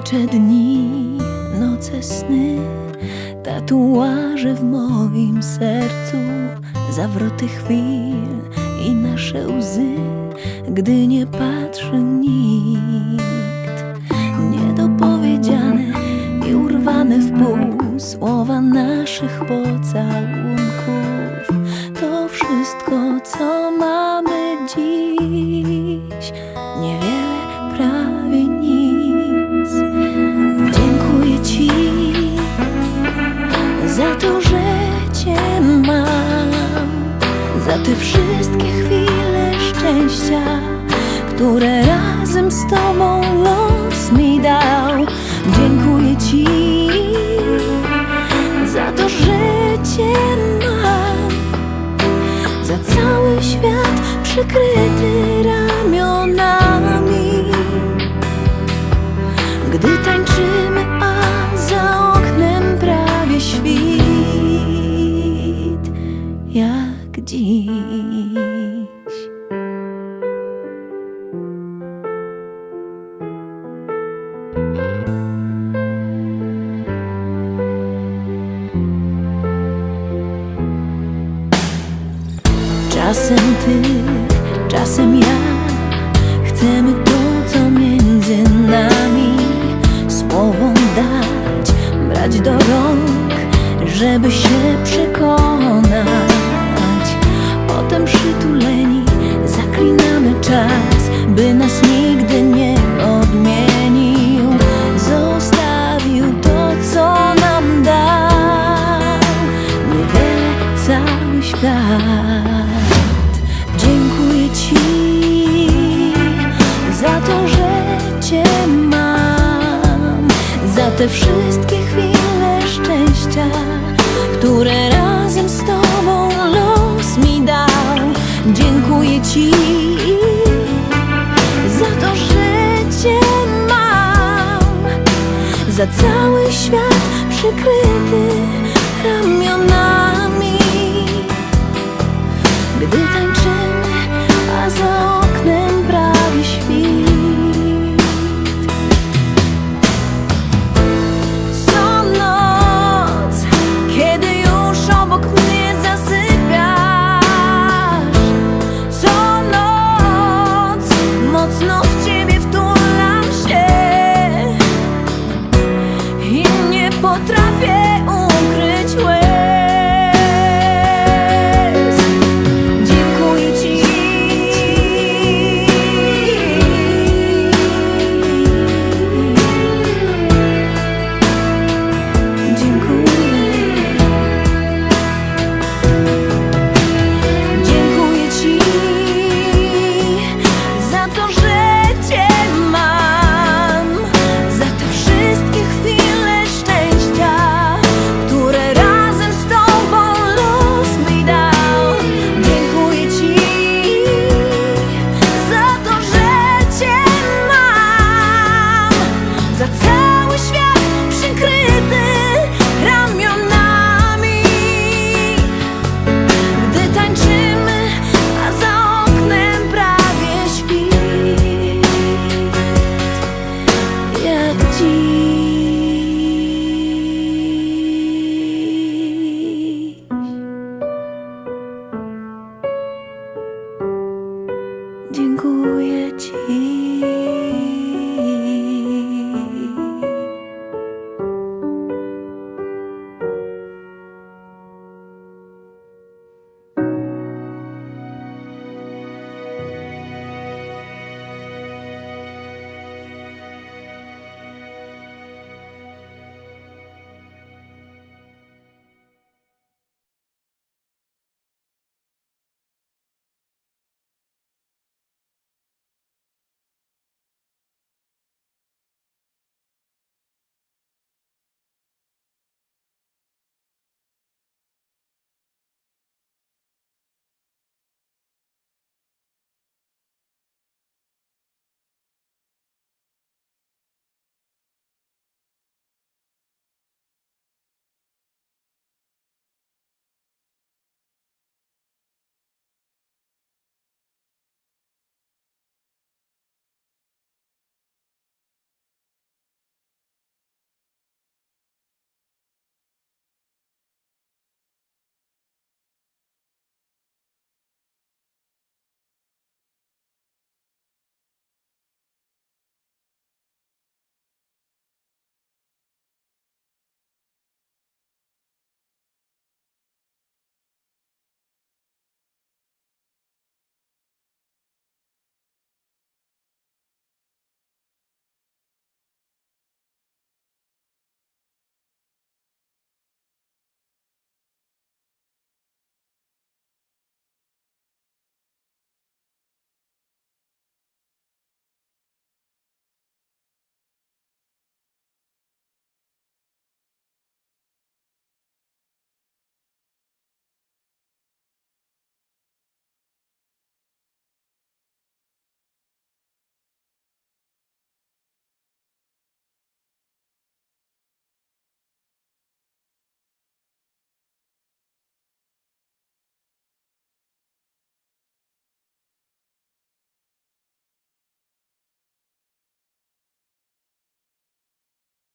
Liczę dni, noce sny, tatuaże w moim sercu, zawroty chwil i nasze łzy, gdy nie patrzy nikt. Niedopowiedziane i urwane w pół słowa naszych pocałunków. To wszystko, co mamy te wszystkie chwile szczęścia, które razem z Tobą los mi dał. Dziękuję Ci za to, że Cię mam, za cały świat przykryty ramionami. Gdy tańczymy, a za oknem prawie świt, jak Czasem ty, czasem ja. Chcemy to, co między nami. Słowom dać, brać do rąk Żeby się przekonać. Potem przytuleni zaklinamy czas By nas nie te wszystkie chwile szczęścia, które razem z Tobą los mi dał. Dziękuję Ci za to, że Cię mam, za cały świat